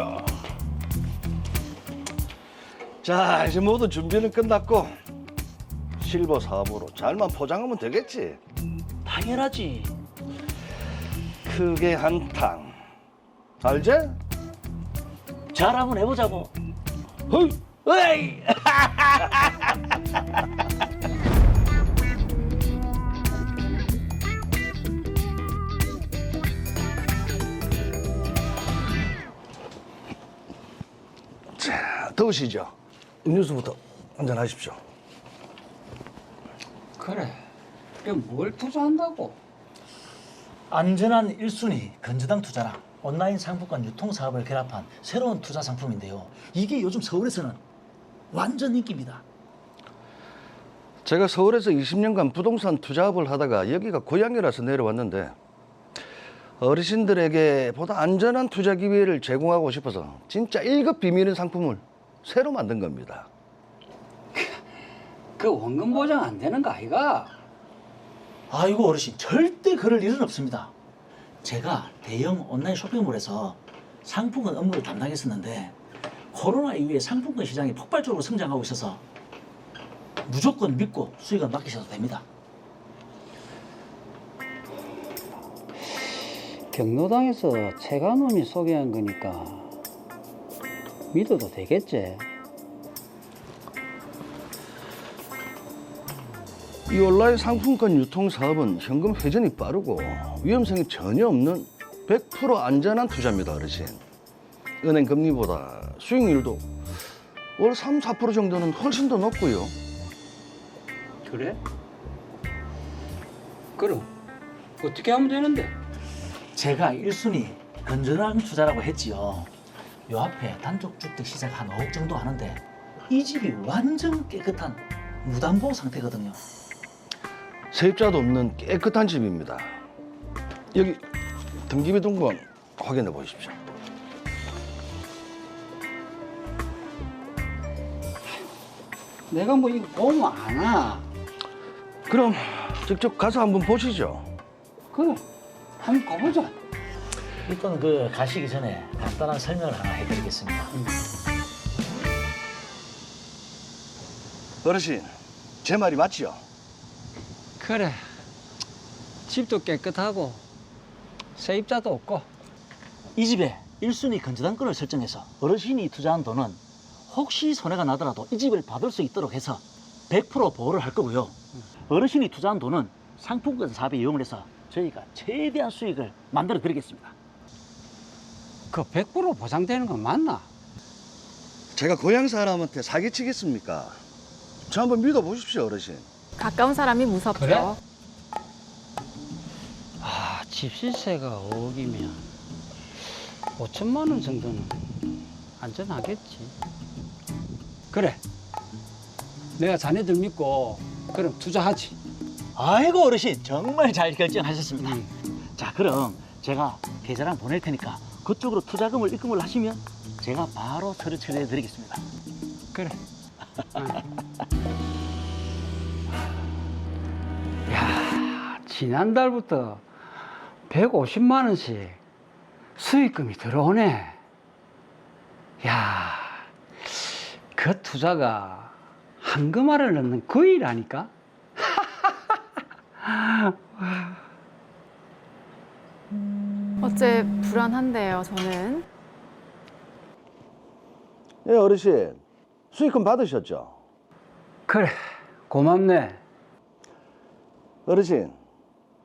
자. 자, 이제 모두 준비는 끝났고 실버 사업으로 잘만 포장하면 되겠지. 당연하지. 크게 한 탕. 알지? 잘 한번 해보자고. 헐. 으이! 더우시죠? 음료수부터 한잔 하십시오. 그래. 이게 뭘 투자한다고? 안전한 1순위 건저당 투자랑 온라인 상품권 유통 사업을 결합한 새로운 투자 상품인데요. 이게 요즘 서울에서는 완전 인기입니다. 제가 서울에서 20년간 부동산 투자업을 하다가 여기가 고향이라서 내려왔는데 어르신들에게 보다 안전한 투자 기회를 제공하고 싶어서 진짜 1급 비밀인 상품을 새로 만든 겁니다. 그 원금 보장 안 되는 거 아이가? 아이고 어르신 절대 그럴 일은 없습니다. 제가 대형 온라인 쇼핑몰에서 상품권 업무를 담당했었는데 코로나 이후에 상품권 시장이 폭발적으로 성장하고 있어서 무조건 믿고 수익을 맡기셔도 됩니다. 경로당에서 최가놈이 소개한 거니까 믿어도 되겠지? 이 온라인 상품권 유통 사업은 현금 회전이 빠르고 위험성이 전혀 없는 100% 안전한 투자입니다, 어르신. 은행 금리보다 수익률도 월 3, 4% 정도는 훨씬 더 높고요. 그래? 그럼 어떻게 하면 되는데? 제가 1순위 건전한 투자라고 했지요. 요 앞에 단독주택 시세가 한 5억 정도 하는데 이 집이 완전 깨끗한 무담보 상태거든요. 세입자도 없는 깨끗한 집입니다. 여기 등기부 등본 확인해 보십시오. 내가 뭐 이거 보면 아나? 그럼 직접 가서 한번 보시죠. 그래. 한번 가보자. 일단 그 가시기 전에 간단한 설명을 하나 해드리겠습니다. 어르신, 제 말이 맞지요? 그래. 집도 깨끗하고 세입자도 없고 이 집에 1순위 건전한권을 설정해서 어르신이 투자한 돈은 혹시 손해가 나더라도 이 집을 받을 수 있도록 해서 100% 보호를 할 거고요. 어르신이 투자한 돈은 상품권 사업에 이용을 해서 저희가 최대한 수익을 만들어 드리겠습니다. 그 100% 보상되는 건 맞나? 제가 고향 사람한테 사기치겠습니까? 저 한번 믿어 보십시오, 어르신. 가까운 사람이 무섭죠. 그래? 아, 집시세가 5억이면 5천만 원 정도는 안전하겠지. 그래. 내가 자네들 믿고 그럼 투자하지. 아이고 어르신 정말 잘 결정하셨습니다. 음. 자 그럼 제가 계좌랑 보낼 테니까 그쪽으로 투자금을 입금을 하시면 제가 바로 서류 처리해 드리겠습니다. 그래. 야, 지난달부터 150만 원씩 수익금이 들어오네. 야, 그 투자가 한금알을 넣는 그 일아니까? 어째 불안한데요, 저는. 예, 어르신. 수익금 받으셨죠? 그래, 고맙네. 어르신.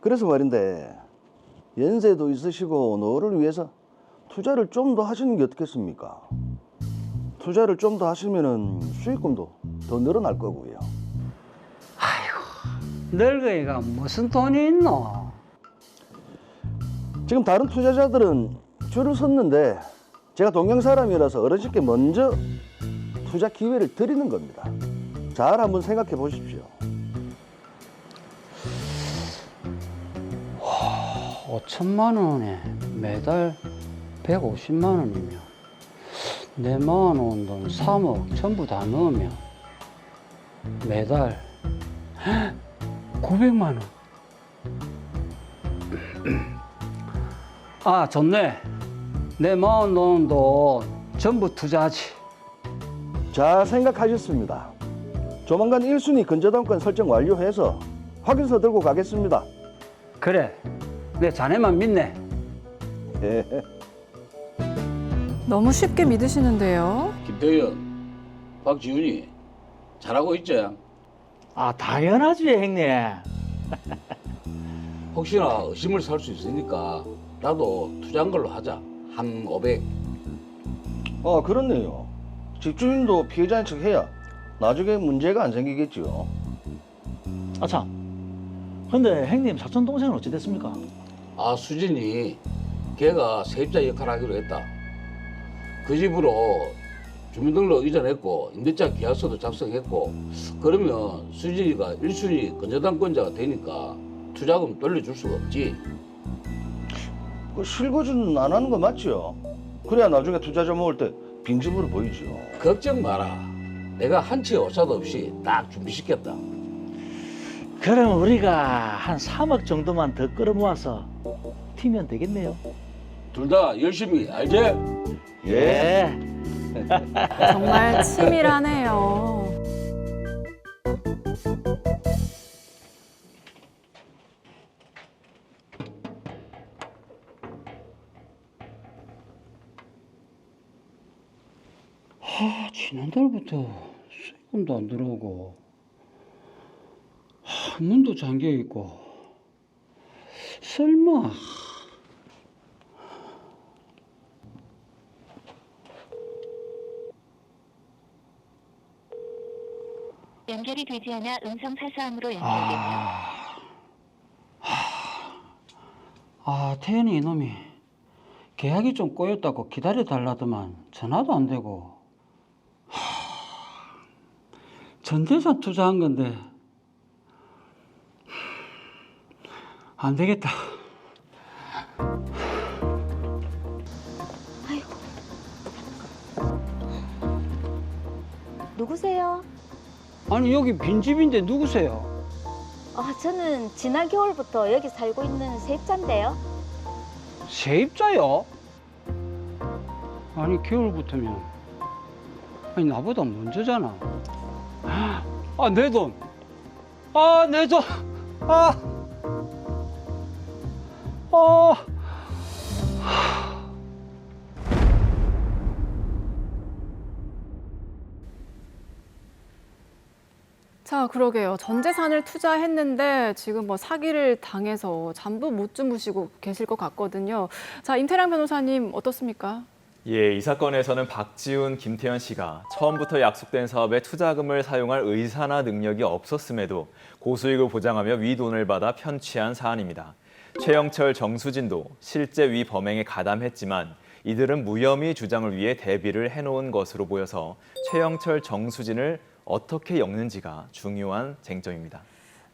그래서 말인데 연세도 있으시고 노후를 위해서 투자를 좀 더 하시는 게 어떻겠습니까? 투자를 좀 더 하시면은 수익금도 더 늘어날 거고요. 늙은이가 무슨 돈이 있노? 지금 다른 투자자들은 줄을 섰는데 제가 동양 사람이라서 어르신께 먼저 투자 기회를 드리는 겁니다. 잘 한번 생각해 보십시오. 5천만 원에 매달 150만 원이면 내 모아놓은 돈 3억 전부 다 넣으면 매달 900만 원. 아 좋네. 내 모아놓은 돈 전부 투자하지. 잘 생각하셨습니다. 조만간 1순위 근저당권 설정 완료해서 확인서 들고 가겠습니다. 그래, 내 자네만 믿네. 예. 너무 쉽게 믿으시는데요. 김태현, 박지훈이 잘하고 있지? 아 당연하지 형님. 혹시나 의심을 살 수 있으니까 나도 투자한 걸로 하자. 한 500. 아 그렇네요. 집주인도 피해자인 척 해야 나중에 문제가 안 생기겠지요. 아참. 근데 형님 사촌 동생은 어찌 됐습니까? 아, 수진이 걔가 세입자 역할 하기로 했다. 그 집으로 주민등록 이전했고 임대차 계약서도 작성했고 그러면 수진이가 1순위 근저당권자가 되니까 투자금 돌려줄 수가 없지. 그 실거주는 안 하는 거 맞지요? 그래야 나중에 투자자 모을 때 빈집으로 보이지요. 걱정 마라. 내가 한치의 오차도 없이 딱 준비시켰다. 그럼 우리가 한 3억 정도만 더 끌어모아서 튀면 되겠네요. 둘 다 열심히 알지? 예. 정말 치밀하네요. 아, 지난달부터 세금도 안 들어오고, 아, 문도 잠겨 있고, 설마. 연결이 되지 않아 음성 사서함으로 연결됩니다. 아, 아, 아, 태연이 이놈이 계약이 좀 꼬였다고 기다려 달라더만 전화도 안 되고. 하, 전재산 투자한 건데 안 되겠다. 누구세요? 아니 여기 빈집인데 누구세요? 아, 저는 지난 겨울부터 여기 살고 있는 세입자인데요. 세입자요? 아니 겨울부터면 아니 나보다 먼저잖아. 아 내 돈. 아 내 돈. 아. 아. 자, 그러게요. 전 재산을 투자했는데 지금 뭐 사기를 당해서 잠도 못 주무시고 계실 것 같거든요. 자, 임태랑 변호사님 어떻습니까? 예, 이 사건에서는 박지훈, 김태현 씨가 처음부터 약속된 사업에 투자금을 사용할 의사나 능력이 없었음에도 고수익을 보장하며 위 돈을 받아 편취한 사안입니다. 최영철, 정수진도 실제 위 범행에 가담했지만 이들은 무혐의 주장을 위해 대비를 해놓은 것으로 보여서 최영철, 정수진을 어떻게 엮는지가 중요한 쟁점입니다.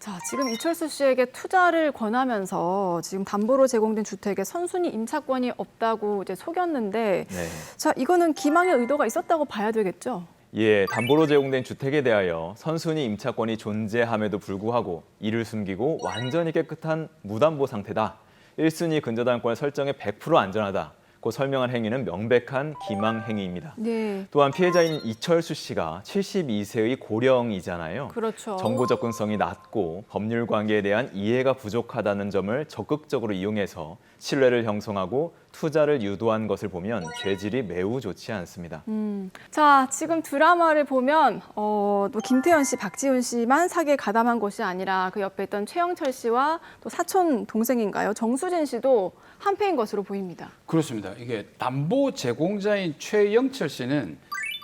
자, 지금 이철수 씨에게 투자를 권하면서 지금 담보로 제공된 주택에 선순위 임차권이 없다고 이제 속였는데 네. 자, 이거는 기망의 의도가 있었다고 봐야 되겠죠? 예, 담보로 제공된 주택에 대하여 선순위 임차권이 존재함에도 불구하고 이를 숨기고 완전히 깨끗한 무담보 상태다. 1순위 근저당권 설정에 100% 안전하다. 고 설명한 행위는 명백한 기망 행위입니다. 네. 또한 피해자인 이철수 씨가 72세의 고령이잖아요. 그렇죠. 정보 접근성이 낮고 법률 관계에 대한 이해가 부족하다는 점을 적극적으로 이용해서 신뢰를 형성하고 투자를 유도한 것을 보면 죄질이 매우 좋지 않습니다. 음. 자, 지금 드라마를 보면 어, 또 김태현 씨, 박지훈 씨만 사기에 가담한 것이 아니라 그 옆에 있던 최영철 씨와 또 사촌 동생인가요? 정수진 씨도 한패인 것으로 보입니다. 그렇습니다. 이게 담보 제공자인 최영철 씨는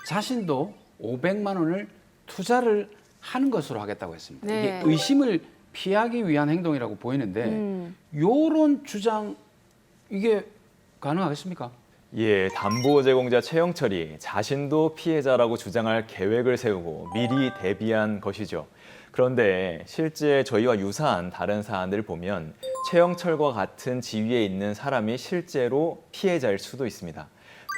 자신도 500만 원을 투자를 하는 것으로 하겠다고 했습니다. 네. 이게 의심을 피하기 위한 행동이라고 보이는데 음. 요런 주장 이게 가능하겠습니까? 예, 담보 제공자 최영철이 자신도 피해자라고 주장할 계획을 세우고 미리 대비한 것이죠. 그런데 실제 저희와 유사한 다른 사안들을 보면 최영철과 같은 지위에 있는 사람이 실제로 피해자일 수도 있습니다.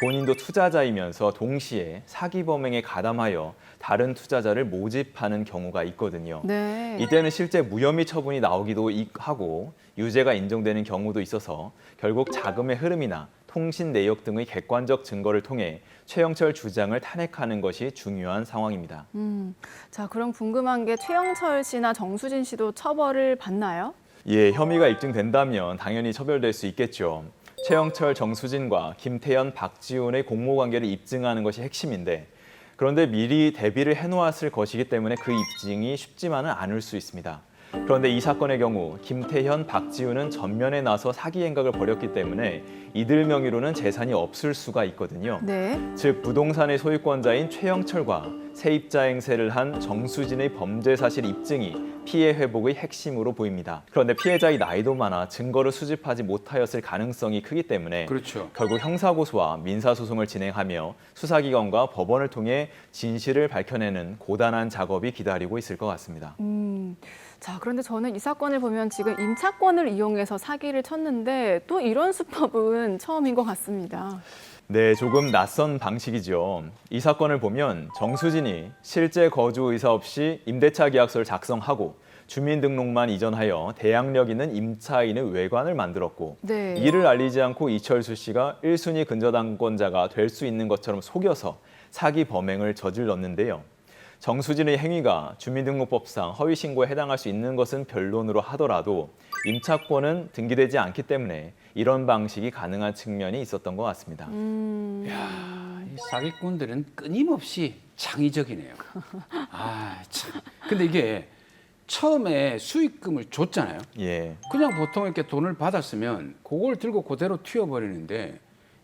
본인도 투자자이면서 동시에 사기 범행에 가담하여 다른 투자자를 모집하는 경우가 있거든요. 네. 이때는 실제 무혐의 처분이 나오기도 이- 하고 유죄가 인정되는 경우도 있어서 결국 자금의 흐름이나 통신 내역 등의 객관적 증거를 통해 최영철 주장을 탄핵하는 것이 중요한 상황입니다. 음, 자, 그럼 궁금한 게 최영철 씨나 정수진 씨도 처벌을 받나요? 예, 혐의가 입증된다면 당연히 처벌될 수 있겠죠. 최영철, 정수진과 김태현, 박지훈의 공모 관계를 입증하는 것이 핵심인데 그런데 미리 대비를 해놓았을 것이기 때문에 그 입증이 쉽지만은 않을 수 있습니다. 그런데 이 사건의 경우 김태현, 박지훈은 전면에 나서 사기 행각을 벌였기 때문에 이들 명의로는 재산이 없을 수가 있거든요. 네. 즉 부동산의 소유권자인 최영철과 세입자 행세를 한 정수진의 범죄 사실 입증이 피해 회복의 핵심으로 보입니다. 그런데 피해자의 나이도 많아 증거를 수집하지 못하였을 가능성이 크기 때문에 그렇죠. 결국 형사고소와 민사소송을 진행하며 수사기관과 법원을 통해 진실을 밝혀내는 고단한 작업이 기다리고 있을 것 같습니다. 음, 자, 그런데 저는 이 사건을 보면 지금 임차권을 이용해서 사기를 쳤는데 또 이런 수법은 처음인 것 같습니다. 네, 조금 낯선 방식이죠. 이 사건을 보면 정수진이 실제 거주 의사 없이 임대차 계약서를 작성하고 주민등록만 이전하여 대항력 있는 임차인의 외관을 만들었고 네. 이를 알리지 않고 이철수 씨가 1순위 근저당권자가 될 수 있는 것처럼 속여서 사기 범행을 저질렀는데요. 정수진의 행위가 주민등록법상 허위 신고에 해당할 수 있는 것은 변론으로 하더라도 임차권은 등기되지 않기 때문에 이런 방식이 가능한 측면이 있었던 것 같습니다. 음, 야, 이 사기꾼들은 끊임없이 창의적이네요. 아, 참. 근데 이게 처음에 수익금을 줬잖아요. 예. 그냥 보통 이렇게 돈을 받았으면 그걸 들고 그대로 튀어버리는데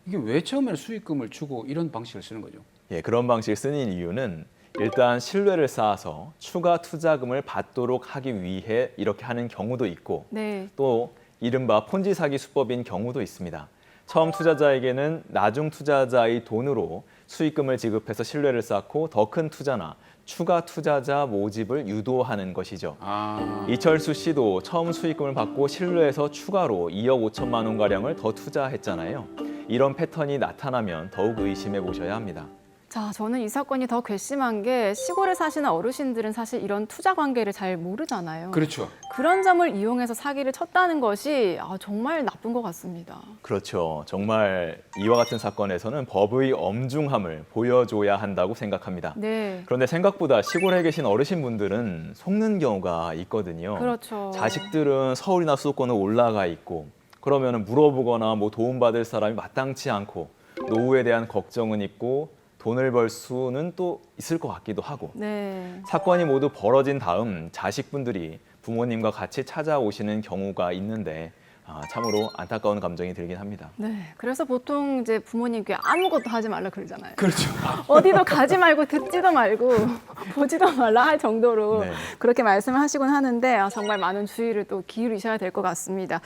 이게 왜 처음에 수익금을 주고 이런 방식을 쓰는 거죠? 예, 그런 방식을 쓰는 이유는 일단 신뢰를 쌓아서 추가 투자금을 받도록 하기 위해 이렇게 하는 경우도 있고 네. 또 이른바 폰지 사기 수법인 경우도 있습니다. 처음 투자자에게는 나중 투자자의 돈으로 수익금을 지급해서 신뢰를 쌓고 더 큰 투자나 추가 투자자 모집을 유도하는 것이죠. 아, 이철수 씨도 처음 수익금을 받고 신뢰해서 추가로 2억 5천만 원 가량을 더 투자했잖아요. 이런 패턴이 나타나면 더욱 의심해 보셔야 합니다. 자, 저는 이 사건이 더 괘씸한 게 시골에 사시는 어르신들은 사실 이런 투자 관계를 잘 모르잖아요. 그렇죠. 그런 점을 이용해서 사기를 쳤다는 것이 아, 정말 나쁜 것 같습니다. 그렇죠. 정말 이와 같은 사건에서는 법의 엄중함을 보여줘야 한다고 생각합니다. 네. 그런데 생각보다 시골에 계신 어르신분들은 속는 경우가 있거든요. 그렇죠. 자식들은 서울이나 수도권에 올라가 있고 그러면 물어보거나 뭐 도움받을 사람이 마땅치 않고 노후에 대한 걱정은 있고 돈을 벌 수는 또 있을 것 같기도 하고 네. 사건이 모두 벌어진 다음 자식분들이 부모님과 같이 찾아오시는 경우가 있는데 아, 참으로 안타까운 감정이 들긴 합니다. 네. 그래서 보통 이제 부모님께 아무것도 하지 말라 그러잖아요. 그렇죠. 어디도 가지 말고 듣지도 말고 보지도 말라 할 정도로 네. 그렇게 말씀을 하시곤 하는데 아, 정말 많은 주의를 또 기울이셔야 될 것 같습니다.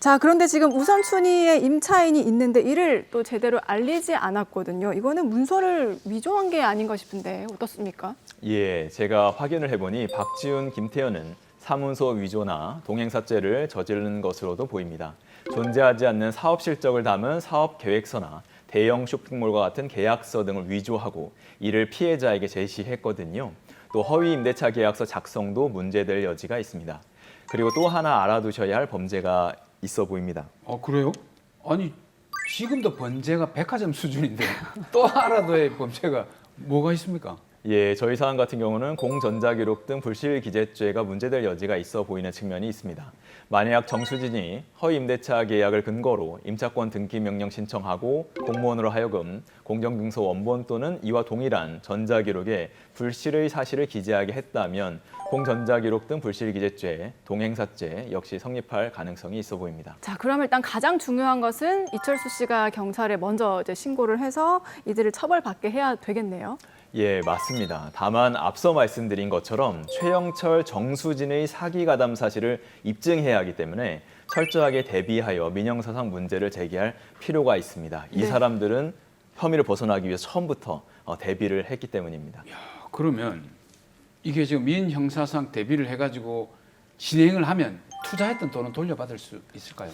자, 그런데 지금 우선순위에 임차인이 있는데 이를 또 제대로 알리지 않았거든요. 이거는 문서를 위조한 게 아닌가 싶은데 어떻습니까? 예, 제가 확인을 해보니 박지훈, 김태현은 사문서 위조나 동행사죄를 저지른 것으로도 보입니다. 존재하지 않는 사업 실적을 담은 사업 계획서나 대형 쇼핑몰과 같은 계약서 등을 위조하고 이를 피해자에게 제시했거든요. 또 허위 임대차 계약서 작성도 문제될 여지가 있습니다. 그리고 또 하나 알아두셔야 할 범죄가 있어 보입니다. 어, 그래요? 아니, 지금도 번제가 백화점 수준인데 또 알아둬야 할 범죄가 뭐가 있습니까? 예, 저희 사안 같은 경우는 공전자기록 등 불실 기재죄가 문제될 여지가 있어 보이는 측면이 있습니다. 만약 정수진이 허위 임대차 계약을 근거로 임차권 등기 명령 신청하고 공무원으로 하여금 공정증서 원본 또는 이와 동일한 전자기록에 불실의 사실을 기재하게 했다면 공전자기록 등 불실 기재죄, 동행사죄 역시 성립할 가능성이 있어 보입니다. 자, 그럼 일단 가장 중요한 것은 이철수 씨가 경찰에 먼저 이제 신고를 해서 이들을 처벌받게 해야 되겠네요. 예, 맞습니다. 다만 앞서 말씀드린 것처럼 최영철, 정수진의 사기 가담 사실을 입증해야 하기 때문에 철저하게 대비하여 민형사상 문제를 제기할 필요가 있습니다. 이 네. 사람들은 혐의를 벗어나기 위해서 처음부터 어, 대비를 했기 때문입니다. 그러면 이게 지금 민 형사상 대비를 해가지고 진행을 하면 투자했던 돈은 돌려받을 수 있을까요?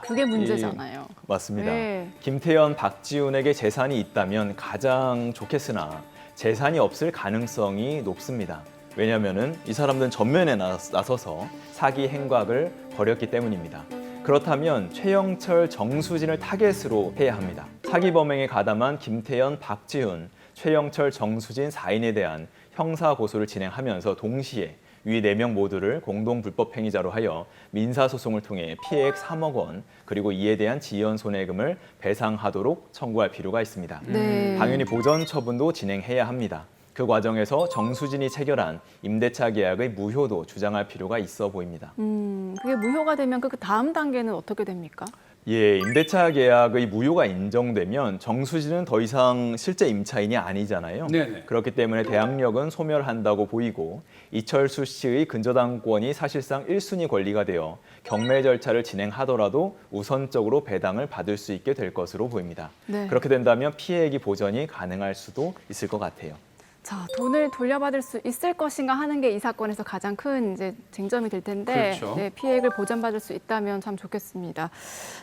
그게 문제잖아요. 맞습니다. 네. 김태현, 박지훈에게 재산이 있다면 가장 좋겠으나 재산이 없을 가능성이 높습니다. 왜냐하면 이 사람들은 전면에 나- 나서서 사기 행각을 벌였기 때문입니다. 그렇다면 최영철, 정수진을 타겟으로 해야 합니다. 사기 범행에 가담한 김태현, 박지훈, 최영철, 정수진 4인에 대한 형사 고소를 진행하면서 동시에 위 4명 모두를 공동 불법 행위자로 하여 민사 소송을 통해 피해액 3억 원 그리고 이에 대한 지연 손해금을 배상하도록 청구할 필요가 있습니다. 네. 당연히 보전 처분도 진행해야 합니다. 그 과정에서 정수진이 체결한 임대차 계약의 무효도 주장할 필요가 있어 보입니다. 음, 그게 무효가 되면 그 다음 단계는 어떻게 됩니까? 예, 임대차 계약의 무효가 인정되면 정수진은 더 이상 실제 임차인이 아니잖아요. 네네. 그렇기 때문에 대항력은 소멸한다고 보이고 이철수 씨의 근저당권이 사실상 1순위 권리가 되어 경매 절차를 진행하더라도 우선적으로 배당을 받을 수 있게 될 것으로 보입니다. 네. 그렇게 된다면 피해액이 보전이 가능할 수도 있을 것 같아요. 자, 돈을 돌려받을 수 있을 것인가 하는 게 이 사건에서 가장 큰 이제 쟁점이 될 텐데 그렇죠. 네, 피해액을 보전받을 수 있다면 참 좋겠습니다.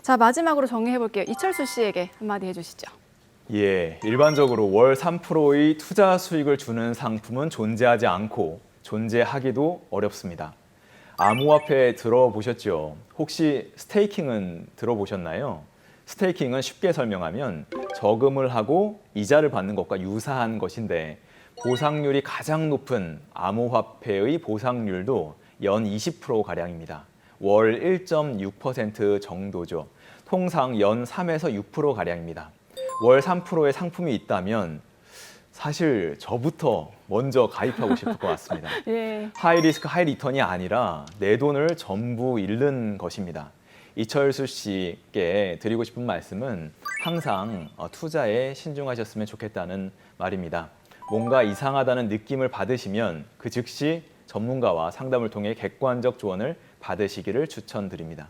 자, 마지막으로 정리해 볼게요. 이철수 씨에게 한마디 해 주시죠. 예, 일반적으로 월 3%의 투자 수익을 주는 상품은 존재하지 않고 존재하기도 어렵습니다. 암호화폐 들어보셨죠? 혹시 스테이킹은 들어보셨나요? 스테이킹은 쉽게 설명하면 저금을 하고 이자를 받는 것과 유사한 것인데 보상률이 가장 높은 암호화폐의 보상률도 연 20%가량입니다. 월 1.6% 정도죠. 통상 연 3에서 6%가량입니다. 월 3%의 상품이 있다면 사실 저부터 먼저 가입하고 싶을 것 같습니다. 예. 하이 리스크 하이 리턴이 아니라 내 돈을 전부 잃는 것입니다. 이철수 씨께 드리고 싶은 말씀은 항상 어, 투자에 신중하셨으면 좋겠다는 말입니다. 뭔가 이상하다는 느낌을 받으시면 그 즉시 전문가와 상담을 통해 객관적 조언을 받으시기를 추천드립니다.